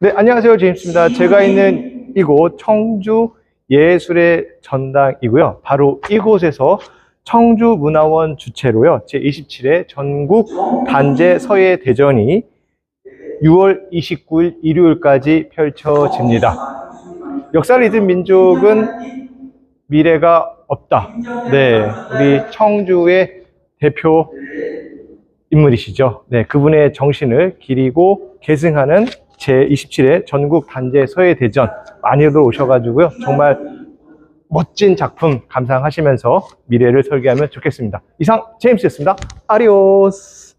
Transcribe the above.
네, 안녕하세요. 제임스입니다. 제가 있는 이곳 청주 예술의 전당이고요. 바로 이곳에서 청주문화원 주최로요. 제27회 전국 단재 서예 대전이 6월 29일 일요일까지 펼쳐집니다. 역사를 잊은 민족은 미래가 없다. 네, 우리 청주의 대표 인물이시죠. 네, 그분의 정신을 기리고 계승하는 제27회 전국 단재 서예 대전 많이들 오셔가지고요. 정말 멋진 작품 감상하시면서 미래를 설계하면 좋겠습니다. 이상 제임스였습니다. 아리오스.